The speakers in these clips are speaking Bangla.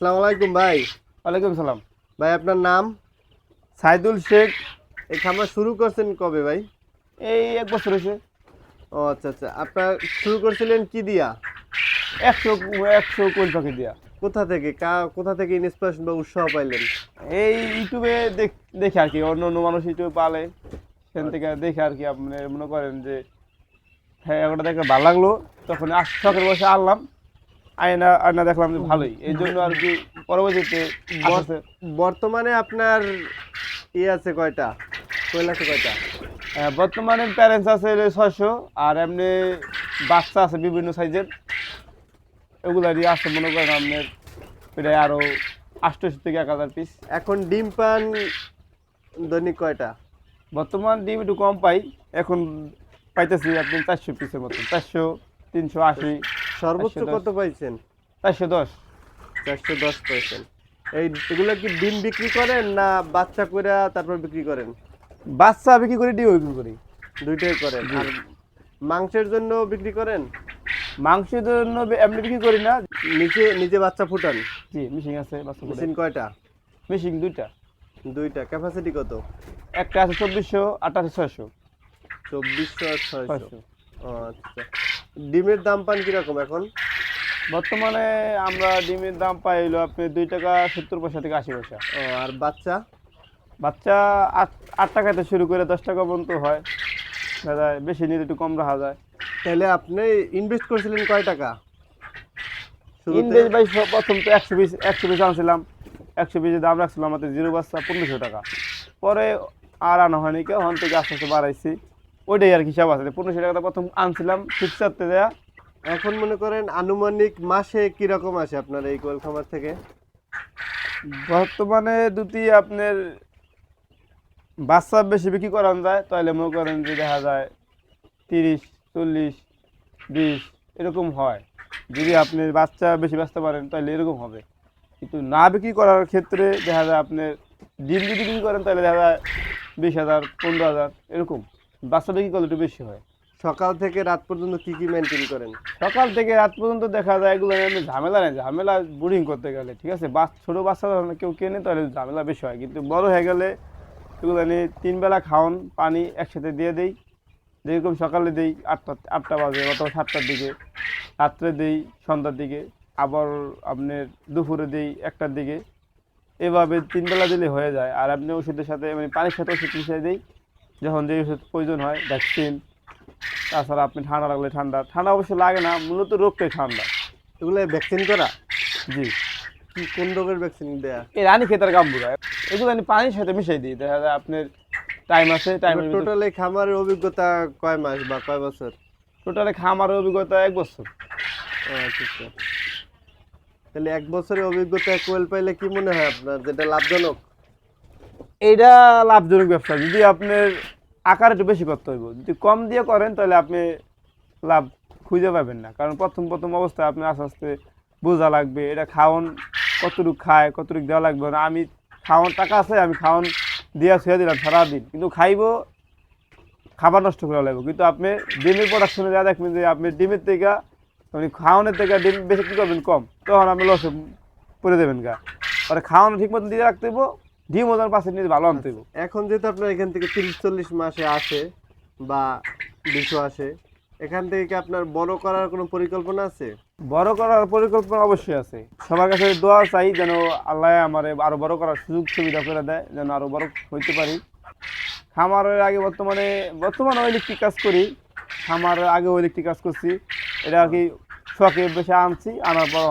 আসসালামু আলাইকুম ভাই। ওয়ালাইকুম সালাম। ভাই আপনার নাম? সাইদুল শেখ। এই খামার শুরু করছেন কবে ভাই? এই এক বছর হয়েছে। ও আচ্ছা আচ্ছা। আপনার শুরু করছিলেন কি দিয়া? একশো একশো কোল পাখি দিয়া। কোথা থেকে? কা কোথা থেকে ইন্সপিরেশন বা উৎসাহ পাইলেন? এই ইউটিউবে দেখ- দেখে আর কি। অন্য অন্য মানুষ ইউটিউবে পালে সেখান থেকে দেখে আর কি আপনি মনে করেন যে হ্যাঁ ওটা দেখে ভালো লাগল। তখন শখের বসে আনলাম। আয়না আয়না দেখলাম যে ভালোই। এই জন্য আর কি পরবর্তীতে বর্তমানে আপনার ই আছে কয়টা? কোয়েল আছে কয়টা? বর্তমানে প্যারেন্টস আছে ছয়শো আর এমনি বাচ্চা আছে বিভিন্ন সাইজের। এগুলারই আছে মনে করেন আপনার প্রায় আরও আটশোশো থেকে এক হাজার পিস এখন ডিম পান দৈনিক কয়টা? বর্তমান ডিম একটু কম পাই এখন পাইতেছি আপনি চারশো পিসের মতো। চারশো তিনশো আশি। সর্বোচ্চ কত পাইছেন? চারশো দশ। চারশো দশ পাইছেন। এই এগুলো কি ডিম বিক্রি করেন না বাচ্চা করে তারপর বিক্রি করেন? বাচ্চা বিক্রি করি ডিম বিক্রি করি। দুইটাই করেন। আর মাংসের জন্য বিক্রি করেন? মাংসের জন্য এমনি বিক্রি করি না। নিচে নিজে বাচ্চা ফুটান? জি মিশিং আছে বাচ্চা মেশিন কয়টা? মিশিং দুইটা। দুইটা। ক্যাপাসিটি কত? একটা আছে চব্বিশশো আছে ছয়শো। চব্বিশশো ছয়শো। আচ্ছা। ডিমের দাম পান কীরকম এখন? বর্তমানে আমরা ডিমের দাম পাই হলো আপনি দুই টাকা সত্তর পয়সা থেকে আশি পয়সা। ও আর বাচ্চা? বাচ্চা আট আট টাকাতে শুরু করে দশ টাকা পর্যন্ত হয়। দাদা বেশি নিলে একটু কম রাখা যায়। তাহলে আপনি ইনভেস্ট করেছিলেন কয় টাকা? ইনভেস্ট সব প্রথম তো একশো পিস একশো পিস আনছিলাম। একশো পিসের দাম রাখছিলাম আমাদের জিরো বাচ্চা পনেরোশো টাকা। পরে আর আনা হয়নি কেউ ওখান থেকে আস্তে আস্তে বাড়াইছি। ওইটাই আর কি হিসাব আছে। পনেরোশো টাকাটা প্রথম আনছিলাম ফিক্সারতে দেয়া। এখন মনে করেন আনুমানিক মাসে কীরকম আসে আপনার এই কোয়েল খামার থেকে? বর্তমানে দুটি আপনার বাচ্চা বেশি বিক্রি করানো যায় তাহলে মনে করেন যে দেখা যায় তিরিশ চল্লিশ বিশ এরকম হয়। যদি আপনি বাচ্চা বেশি বাঁচতে পারেন তাহলে এরকম হবে। কিন্তু না বিক্রি করার ক্ষেত্রে দেখা যায় আপনার ডিম যদি বিক্রি করেন তাহলে দেখা যায় বিশ হাজার পনেরো হাজার এরকম। বাচ্চা বিক্রি করলে একটু বেশি হয়? সকাল থেকে রাত পর্যন্ত কি কি মেনটেন করেন? সকাল থেকে রাত পর্যন্ত দেখা যায় এগুলো ঝামেলা নেই ঝামেলা বোরিং করতে গেলে ঠিক আছে? বাচ্চা ছোটো বাচ্চা যখন কেউ কেনে তাহলে ঝামেলা বেশি হয়। কিন্তু বড় হয়ে গেলে এগুলো নিয়ে তিন বেলা খাওয়ান পানি একসাথে দিয়ে দেই। যেরকম সকালে দেই আটটা আটটা বাজে অথবা সাতটার দিকে রাত্রে দেই সন্ধ্যার দিকে আবার আপনার দুপুরে দেই একটার দিকে। এভাবে তিনবেলা দিলে হয়ে যায়। আর আপনি ওষুধের সাথে মানে পানির সাথে ওষুধ মিশিয়ে দিই। যখন যে ওষুধ প্রয়োজন হয় ভ্যাকসিন তাছাড়া আপনি ঠান্ডা লাগলে ঠান্ডা। ঠান্ডা অবশ্য লাগে না মূলত রোগটাই ঠান্ডা। এগুলো ভ্যাকসিন করা? জি। কি কোন রোগের ভ্যাকসিন দেয়া? এই রানী খেতার গাম্বুরা। এগুলো আমি পানির সাথে মিশাই দিই দেখা যায় আপনার টাইম আছে টাইমের টোটাল এই খামারের অভিজ্ঞতা কয় মাস বা কয় বছর? টোটালে খামারের অভিজ্ঞতা এক বছর। আচ্ছা আচ্ছা। তাহলে এক বছরের অভিজ্ঞতা কোয়েল পাইলে কি মনে হয় আপনার যেটা লাভজনক? এইটা লাভজনক ব্যবসা। যদি আপনার আকার একটু বেশি করতে হইব। যদি কম দিয়ে করেন, তাহলে আপনি লাভ খুঁজে পাবেন না। কারণ প্রথম প্রথম অবস্থায় আপনি আস্তে আস্তে বোঝা লাগবে, এটা খাওয়ান কতটুকু খায়, কতটুকু দেওয়া লাগবে না। আমি খাওয়ান টাকা আছে, আমি খাওয়ান দিয়া ছুঁয়ে দিলাম সারাদিন। কিন্তু খাইবো, খাবার নষ্ট করে লাগবে। কিন্তু আপনি ডিমের প্রোডাকশনে যা দেখবেন যে আপনি ডিমের থেকে মানে খাওয়ানোর থেকে ডিম বেশি কী করবেন? কম। তখন আপনি লসে পরে দেবেন গা। পরে খাওয়ানো ঠিক মতো দিয়ে রাখতে ডিম ওজন নিয়ে ভালো আনতে এখন যেহেতু আপনার এখান থেকে তিরিশ চল্লিশ মাসে আসে বা দুশো আসে এখান থেকে কি আপনার বড় করার কোনো পরিকল্পনা আছে? বড় করার পরিকল্পনা অবশ্যই আছে। সবার কাছে দোয়া চাই যেন আল্লাহ আমার আরও বড় করার সুযোগ সুবিধা করে দেয় যেন আরও বড় হইতে পারি। খামারের আগে বর্তমানে বর্তমানে ইলেকট্রিক কাজ করি। খামারের আগে ইলেকট্রিক কাজ করছি। এটা আর কি শখে বেশি আনছি আনার পর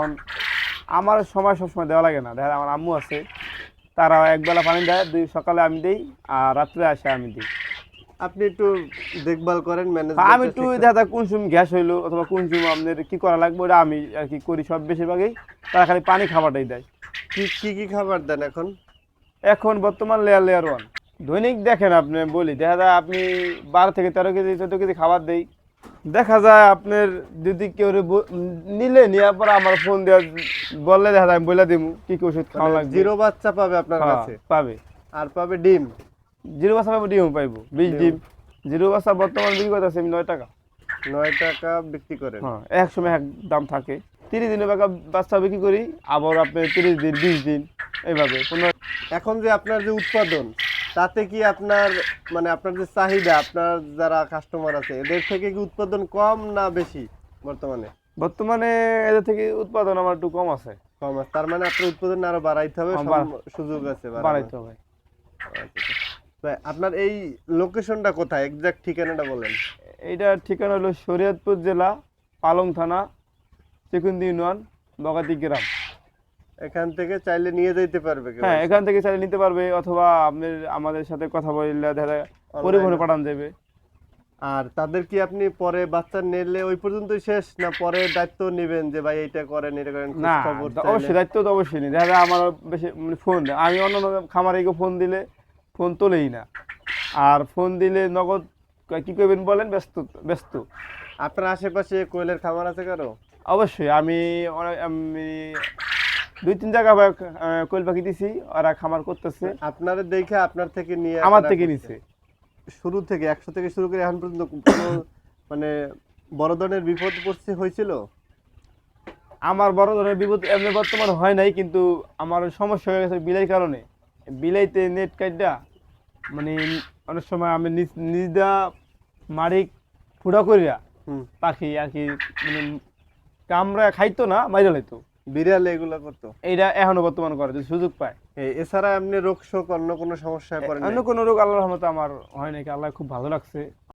আমার সময় সবসময় দেওয়া লাগে না। দেখা আমার আম্মু আছে তারা একবেলা পানি দেয় দুই সকালে আমি দিই আর রাত্রে আসে আমি দিই। আপনি একটু দেখভাল করেন ম্যানেজ আমি একটু দেখা যায় কোন সময় গ্যাস হইল অথবা কোন সময় আপনার কি করা লাগবে ওটা আমি আর কি করি সব বেশিরভাগই। তারা খালি পানি খাবারটাই দেয়। কি কি কি খাবার দেন এখন? এখন বর্তমান লেয়ার লেয়ার ওয়ান দৈনিক দেখেন আপনি বলি দেখা যায় আপনি বারো থেকে তেরো কেজি চোদ্দ কেজি খাবার দেই। দেখা যায় আপনার যদি কেউ নিলে নেওয়ার পর আমার ফোন দেওয়া বললে দেখা যায় আমি বলে দিব কি কি ওষুধ খাওয়া লাগবে। জিরো বাচ্চা পাবে আপনার হ্যাঁ, কাছে? পাবে। আর পাবে ডিম? জিরো বাসা পাবো ডিম পাইবো বিশ ডিম। জিরো বাসা বর্তমান বিক্রি করতেছে আমি নয় টাকা। নয় টাকা বিক্রি করে হ্যাঁ এক সময় এক দাম থাকে। তিরিশ দিনে বাচ্চা বাচ্চা বিক্রি করি আবার আপনি তিরিশ দিন বিশ দিন এইভাবে। এখন যে আপনার যে উৎপাদন তাতে কি আপনার মানে আপনার যে চাহিদা আপনার যারা কাস্টমার আছে এদের থেকে কি উৎপাদন কম না বেশি বর্তমানে? বর্তমানে এদের থেকে উৎপাদন আমার একটু কম আছে। কম আছে তার মানে আপনার উৎপাদন আরও বাড়াইতে হবে হ্যাঁ, সুযোগ আছে বাড়াইতে হবে। আচ্ছা, আচ্ছা। আপনার এই লোকেশনটা কোথায়? এক্সাক্ট ঠিকানাটা বলেন। এইটার ঠিকানা হলো শরীয়তপুর জেলা পালং থানা চেকুন্দি ইউনিয়ন বগাতি গ্রাম। এখান থেকে চাইলে নিয়ে যাইতে পারবে হ্যাঁ এখান থেকে চাইলে নিতে পারবে অথবা আপনি আমাদের সাথে কথা বললে Online পরিবহনে। পাঠানো যাবে। আর তাদের কি আপনি পরে বাচ্চা নিলে ওই পর্যন্তই শেষ না পরে দায়িত্ব নেবেন যে ভাই এইটা করেন এটা করেন না? অবশ্যই দায়িত্ব তো অবশ্যই নেই। দেখা যায় আমার বেশি মানে ফোন আমি অন্য খামারে ফোন দিলে ফোন তোলেই না। আর ফোন দিলে নগদ কি করবেন বলেন? ব্যস্ত ব্যস্ত। আপনার আশেপাশে কোয়েলের খামার আছে কারও? অবশ্যই আমি আমি দুই তিন জায়গা কোয়েল পাখি দিছি ওরা খামার করতেছে। আপনারা দেখে আপনার থেকে নিয়ে আমার থেকে নিছে। শুরু থেকে একশো থেকে শুরু করে এখন পর্যন্ত মানে বড় ধরনের বিপদ পড়ছে হয়েছিল? আমার বড় ধরনের বিপদ এমনি বর্তমান হয় নাই কিন্তু আমার সমস্যা হয়ে গেছে বিলাই কারণে। বিলাইতে নেট কাইটটা মানে অনেক সময় আমি নিজ নিজদা মারি ফুটা করিয়া পাখি আর কি মানে কামড়া খাইতো না মাইরা লাইতো। বিড়াল এগুলো করতো। এটা এখনও বর্তমান করে যদি সুযোগ পায়। এছাড়া এমনি রোগ শোক অন্য কোনো সমস্যায় পড়েন অন্য কোনো রোগ আল্লাহর রহমতে আমার হয় নাকি আল্লাহ খুব ভালো লাগছে